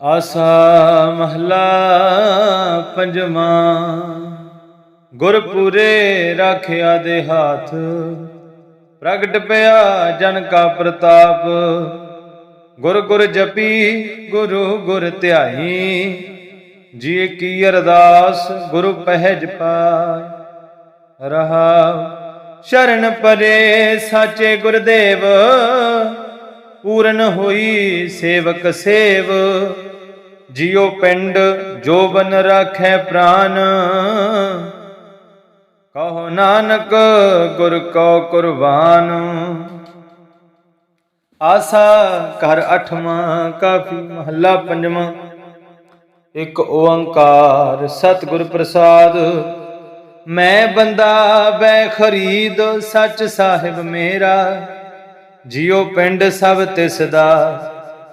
ਆਸਾ ਮਹਲਾ ਪੰਜਵਾਂ। ਗੁਰਪੁਰੇ ਰਾਖਿਆ ਦੇ ਹਾਥ, ਪ੍ਰਗਟ ਪਿਆ ਜਨ ਕਾ ਪ੍ਰਤਾਪ। ਗੁਰ ਗੁਰ ਜਪੀ, ਗੁਰੂ ਗੁਰ ਧਿਆਈ ਜੀ ਕੀ ਅਰਦਾਸ ਗੁਰੂ ਪਹਿਜ ਪਾਇ। ਰਹਾ ਸ਼ਰਨ ਪਰੇ ਸਾਚੇ ਗੁਰਦੇਵ, ਪੂਰਨ ਹੋਈ ਸੇਵਕ ਸੇਵ। ਜਿਉ ਪਿੰਡ ਜੋ ਬਨ ਰਾਖੈ ਪ੍ਰਾਨ। ਕਹੋ ਨਾਨਕ ਗੁਰ ਕੋ ਕੁਰਬਾਨ। ਆਸਾ ਘਰ ਅਠਵਾਂ, ਕਾਫੀ ਮਹੱਲਾ ਪੰਜਵਾਂ। ਇੱਕ ਓੰਕਾਰ ਸਤਿਗੁਰ ਪ੍ਰਸਾਦ। ਮੈਂ ਬੰਦਾ ਬੈ ਖਰੀਦ, ਸੱਚ ਸਾਹਿਬ ਮੇਰਾ। ਜਿਉ ਪਿੰਡ ਸਭ ਤਿਸ ਦਾ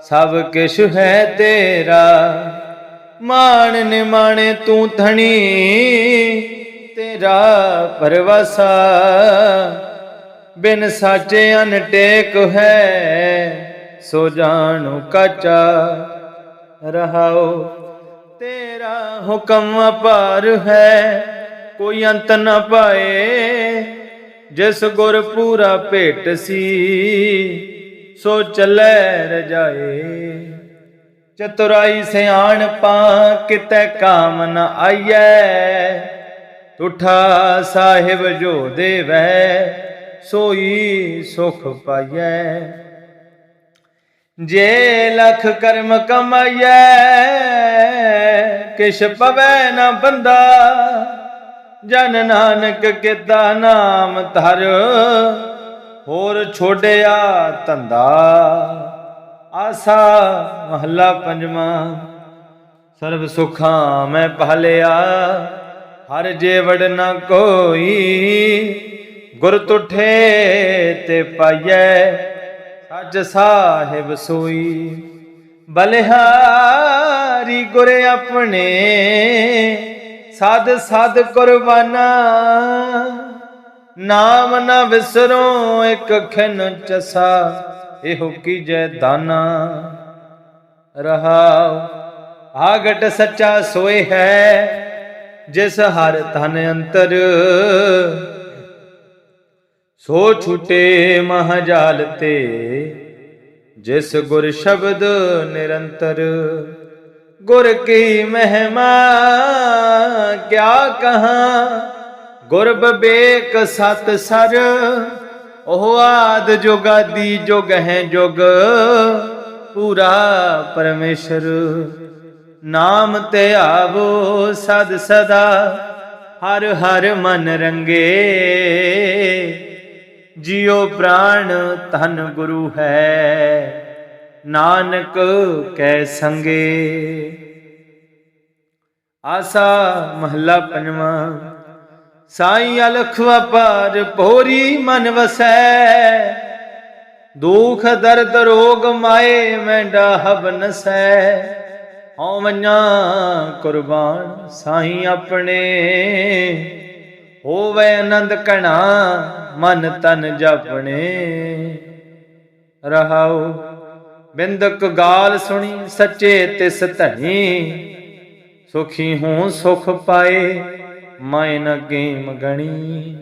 ਸਭ ਕਿਛ ਹੈ ਤੇਰਾ। ਮਾਣ ਨਿਮਾਣੇ ਤੂੰ ਧਣੀ, ਤੇਰਾ ਪਰਵਾਸਾ ਬਿਨ ਸਾਚੇ ਅਨਟੇਕ ਹੈ, ਸੋ ਜਾਣੂ ਕਾਚਾ। ਰਹਾਓ, ਤੇਰਾ ਹੁਕਮ ਅਪਾਰ ਹੈ। ਕੋਈ ਅੰਤ ਨਾ ਪਾਏ, ਜਿਸ ਗੁਰ ਪੂਰਾ ਭੇਟ ਸੀ। ਸੋ ਚੱਲੇ ਰਜਾਏ। ਚਤੁਰਾਈ ਸਿਆਣ ਪਾ ਕਿਤੇ ਕਾਮ ਨ ਆਈਐ। ਤੁਠਾ ਸਾਹਿਬ ਜੋ ਦੇਵੈ, ਸੋਈ ਸੁਖ ਪਾਈਐ। ਜੇ ਲਖ ਕਰਮ ਕਮਾਈਐ, ਕਿਛ ਪਵੈ ਨ ਬੰਦਾ। ਜਨ ਨਾਨਕ ਕਿਤਾ ਨਾਮ ਧਰ ਹੋਰ ਛੋੜਿਆ ਧੰਦਾ। ਆਸਾ ਮਹੱਲਾ ਪੰਜਵਾਂ, ਸਰਬ ਸੁਖਾਂ ਮੈਂ ਪਹਲਿਆ ਹਰ ਜੇਵੜ ਨਾ ਕੋਈ, ਗੁਰ ਤੁਠੇ ਤੇ ਪਾਈਐ, ਸੱਚ ਸਾਹਿਬ ਸੋਈ। ਬਲਿਹਾਰੀ ਗੁਰ ਆਪਣੇ, ਸਾਧ ਸਾਧ ਕੁਰਬਾਨਾ। ਨਾਮ ਨਾ ਵਿਸਰੋ, ਇਕ ਖਿਨ ਚਸਾ, ਇਹੋ ਕੀਜੈ ਦਾਨਾ। ਰਹਾਉ, ਆਗਟ ਸੱਚਾ ਸੋਏ ਹੈ, ਜਿਸ ਹਰ ਤਨ ਅੰਤਰ। ਸੋ ਛੁਟੇ ਮਹਜਾਲ ਤੇ, ਜਿਸ ਗੁਰ ਸ਼ਬਦ ਨਿਰੰਤਰ। ਗੁਰ ਕੀ ਮਹਿਮਾ, ਕਿਆ ਕਹਾਂ ਗੁਰਬ ਬੇਕ ਸਤ ਸਰ, ਉਹ ਆਦ ਜੁਗਾਦੀ ਜੁਗ ਹੈ ਜੁਗ। ਪੂਰਾ ਪਰਮੇਸ਼ਰ, ਨਾਮ ਤੇ ਆਵੋ ਸਦ ਸਦਾ, ਹਰ ਹਰ ਮਨ ਰੰਗੇ। ਜਿਉ ਪ੍ਰਾਣ ਧਨ ਗੁਰੂ ਹੈ, ਨਾਨਕ ਕੈ ਸੰਗੇ। ਆਸਾ ਮਹੱਲਾ ਪੰਜਵਾਂ। ਸਾਈ ਅਲਖ ਵਪਾਰ ਭੋਰੀ ਮਨ ਵਸੈ। ਦੁਖ ਦਰਦ ਰੋਗ ਮਾਏ ਮੈਂਡਾ ਹਬ ਨਸੈ। ਹਉ ਮੰਨਾ ਕੁਰਬਾਨ ਸਾਈ ਆਪਣੇ। ਹੋਵੇ ਆਨੰਦ ਕਣਾ ਮਨ ਤਨ ਜਪਣੇ। ਰਹਾਉ ਬਿੰਦਕ ਗਾਲ ਸੁਣੀ ਸੱਚੇ ਤਿਸ ਧਣੀ। ਸੁਖੀ ਹੂੰ ਸੁਖ ਪਾਏ ਮੈਂ ਨ ਗੇਮ ਗਣੀ।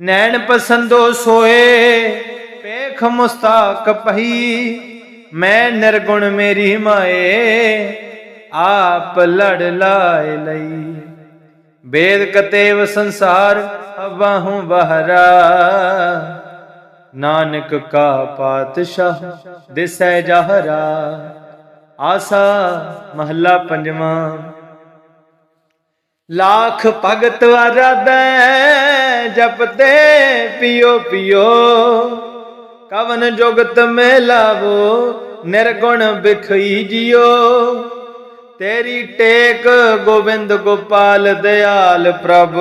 ਨੈਣ ਪਸੰਦੋ ਸੋਏ ਪੇਖ ਮੁਸਤਾਕ ਪਹੀ ਮੈਂ ਨਿਰਗੁਣ ਮੇਰੀ ਮਾਏ, ਆਪ ਲੜ ਲਾਏ ਲਈ। ਬੇਦ ਕਤੇਵ ਸੰਸਾਰ ਅਬਾਹੂ ਬਹਰਾ ਨਾਨਕ ਕਾ ਪਾਤਸ਼ਾਹ, ਦਿਸੈ ਜਹਰਾ। ਆਸਾ ਮਹੱਲਾ ਪੰਜਵਾਂ। ਲਾਖ ਭਗਤ ਅਰਾਧੈ ਜਪਤੇ ਪਿਓ ਪਿਓ ਕਵਨ ਜੁਗਤ ਮੇ ਲਾਵੋ ਨਿਰਗੁਣ ਬਿਖਈ ਜਿਓ ਤੇਰੀ ਟੇਕ ਗੋਬਿੰਦ ਗੋਪਾਲ ਦਿਆਲ ਪ੍ਰਭ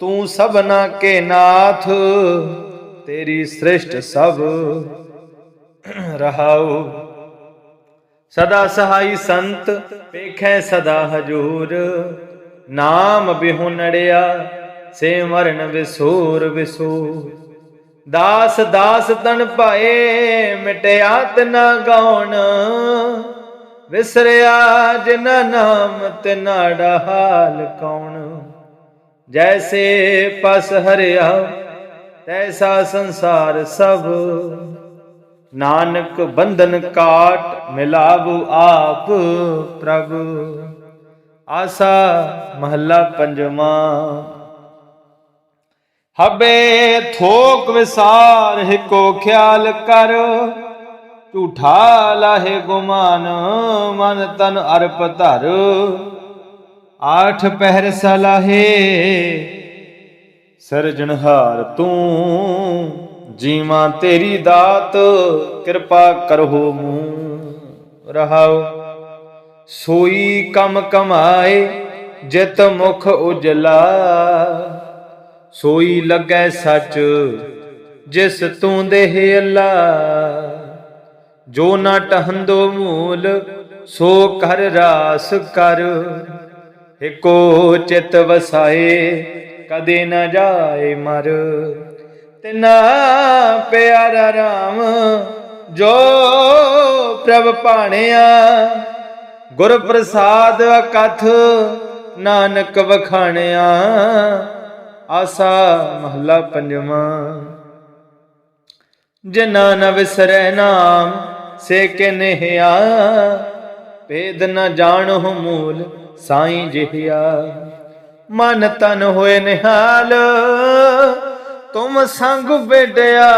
ਤੂੰ ਸਭਨਾ ਕੇ ਨਾਥ ਤੇਰੀ ਸ੍ਰਿਸ਼ਟ ਸਭ ਰਹਾਉ ਸਦਾ ਸਹਾਈ ਸੰਤ, ਵੇਖੈ ਸਦਾ ਹਜੂਰ। ਨਾਮ ਬਿਹੁ ਨੜਿਆ, ਸੇ ਮਰਨ ਵਿਸੂਰ ਵਿਸੂਰ। ਦਾਸ ਦਾਸ ਤਨ ਪਾਏ ਮਿਟਿਆ ਤਨਾ ਗਾਉਣ। ਵਿਸਰਿਆ ਜਿਨ ਨਾਮ ਤਿਨਾੜਾ ਹਾਲ ਕੌਣ। ਜੈਸੇ ਪਸ ਹਰਿਆ, ਤੈਸਾ ਸੰਸਾਰ ਸਭ ਨਾਨਕ ਬੰਧਨ ਕਾਟ ਮਿਲਾਵੂ ਆਪ ਪ੍ਰਭ। ਆਸਾ ਮਹੱਲਾ ਪੰਜਵਾਂ। ਹਬੇ ਥੋਕ ਵਿਸਾਰ, ਹਿਕੋ ਖਿਆਲ ਕਰ। ਝੂਠਾ ਲਾਹੇ ਗੁਮਾਨ, ਮਨ ਤਨ ਅਰਪ ਧਰ। ਆਠ ਪਹਿਰ ਸਲਾਹੇ, ਸਰਜਣਹਾਰ ਤੂੰ। ਜੀਵਾਂ ਤੇਰੀ ਦਾਤ, ਕਿਰਪਾ ਕਰੋ ਮੂੰ ਰਹਾਉ। ਸੋਈ ਕਮ ਕਮਾਏ, ਜਿਤ ਮੁਖ ਉਜਲਾ। ਸੋਈ ਲੱਗੈ ਸੱਚ, ਜਿਸ ਤੂੰ ਦੇਹ ਅੱਲਾ। ਜੋ ਨਾ ਟਹੰਦੋ ਮੂਲ, ਸੋ ਕਰ ਰਾਸ ਕਰ। ਹਿਕੋ ਚਿਤ ਵਸਾਏ, ਕਦੇ ਨਾ ਜਾਏ ਮਰ। ਤਿਨਾ ਪਿਆਰਾ RAM ਜੋ ਪ੍ਰਭ ਭਾਣਿਆ। ਗੁਰ ਪ੍ਰਸਾਦ ਅਕਥ ਨਾਨਕ ਵਖਾਣਿਆ। ਆਸਾ ਮਹੱਲਾ ਪੰਜਵਾਂ। ਜਿਨਾ ਨ ਵਿਸਰੈ ਨਾਮ, ਸੇ ਕੇ ਨਹਿਆ। ਭੇਦ ਨ ਜਾਣੋ ਮੂਲ, ਸਾਈਂ ਜਿਹਿਆ। ਮਨ ਤਨ ਹੋਏ ਨਿਹਾਲ ਤੁਮ ਸੰਗ ਬੇਟਿਆ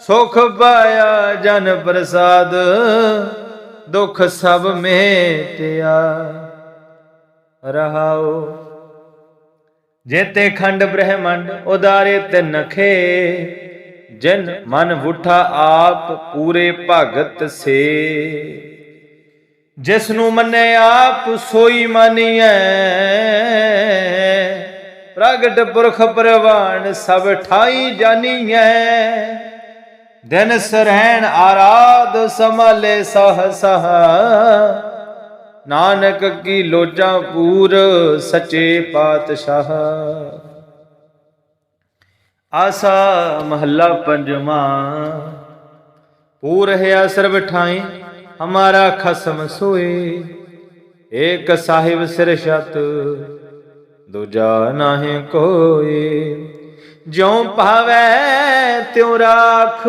ਸੁਖ ਪਾਇਆ ਜਨ ਪ੍ਰਸਾਦ ਦੁਖ ਸਭ ਮੇਟਿਆ ਰਹਾਓ ਜੇਤੇ ਖੰਡ ਬ੍ਰਹਮੰਡ ਉਦਾਰੇ ਤੇ ਨਖੇ ਜਿਨ ਮਨ ਉਠਾ ਆਪ ਪੂਰੇ ਭਗਤ ਸੇ ਜਿਸ ਨੂੰ ਮੰਨੇ ਆਪ ਸੋਈ ਮਾਨੀਐ ਪ੍ਰਗਟ ਪੁਰਖ ਪ੍ਰਵਾਨ ਸਭ ਠਾਈ ਜਾਨੀਐ। ਦਿਨ ਸਰਹਿਣ ਆਰਾਧ ਸਮਾਲੇ ਸਹ ਸਹ ਨਾਨਕ ਕੀ ਲੋਚਾਂ ਪੂਰ ਸੱਚੇ ਪਾਤਸ਼ਾਹ। ਆਸਾ ਮਹੱਲਾ ਪੰਜਵਾਂ। ਪੂਰ ਹੈ ਸਰਬ ਠਾਈ, ਹਮਾਰਾ ਖਸਮ ਸੋਏ। ਏਕ ਸਾਹਿਬ ਸਿਰ ਛਤ ਦੂਜਾ ਨਾਹੀਂ ਕੋਈ, ਜਿਉ ਭਾਵੈ ਤਿਉ ਰਾਖ,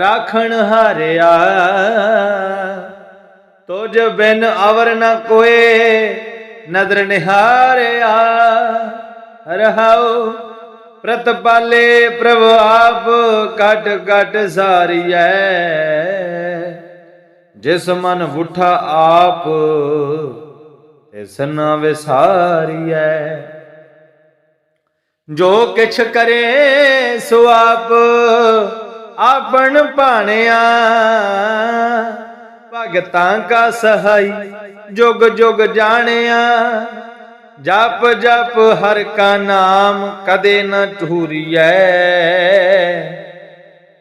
ਰਾਖਣ ਹਾਰਿਆ। ਤੁਜ ਬਿਨ ਅਵਰ ਨ ਕੋਏ, ਨਦਰ ਨਿਹਾਰਿਆ। ਰਹਾਉ ਪ੍ਰਤਪਾਲੇ ਪ੍ਰਭ ਆਪ ਕਟ ਕਟ ਸਾਰੀਐ। ਜਿਸ ਮਨ ਉਠਾ ਆਪ ਇਸ ਵਿਸਾਰੀਐ ਜੋ ਕਿਛ ਕਰੇ ਸੋ ਆਪ, ਆਪਣ ਭਾਣਿਆ। ਭਗਤਾਂ ਕਾ ਸਹਾਈ ਜੁਗ ਜੁਗ ਜਾਣਿਆ। ਜਪ ਜਪ ਹਰ ਕਾ ਨਾਮ ਕਦੇ ਨ ਠੂਰੀਐ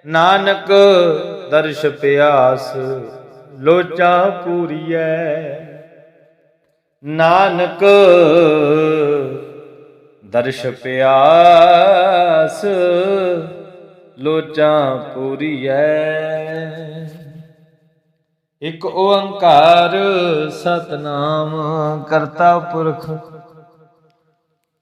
ਨਾਨਕ ਦਰਸ਼ ਪਿਆਸ ਲੋਚਾ ਪੂਰੀਐ। ਨਾਨਕ ਦਰਸ਼ ਪਿਆਸ ਲੋਚਾਂ ਪੂਰੀਐ। ਇਕ ਓੰਕਾਰ ਸਤਨਾਮ ਕਰਤਾ ਪੁਰਖ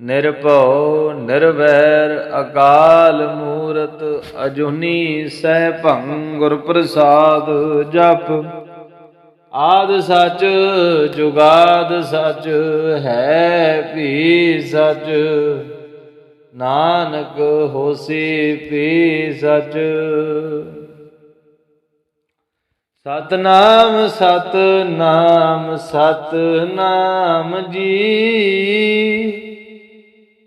ਨਿਰਭਉ ਨਿਰਵੈਰ ਅਕਾਲ ਮੂਰਤ ਅਜੂਨੀ ਸੈਭੰ ਗੁਰ ਪ੍ਰਸਾਦ ਜਪ। ਆਦ ਸੱਚ, ਜੁਗਾਦ ਸੱਚ, ਹੈ ਵੀ ਸੱਚ। ਨਾਨਕ ਹੋਸੀ ਵੀ ਸੱਚ। ਸਤਨਾਮ ਸਤਨਾਮ ਸਤਨਾਮ ਜੀ।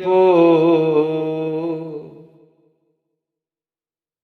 जपो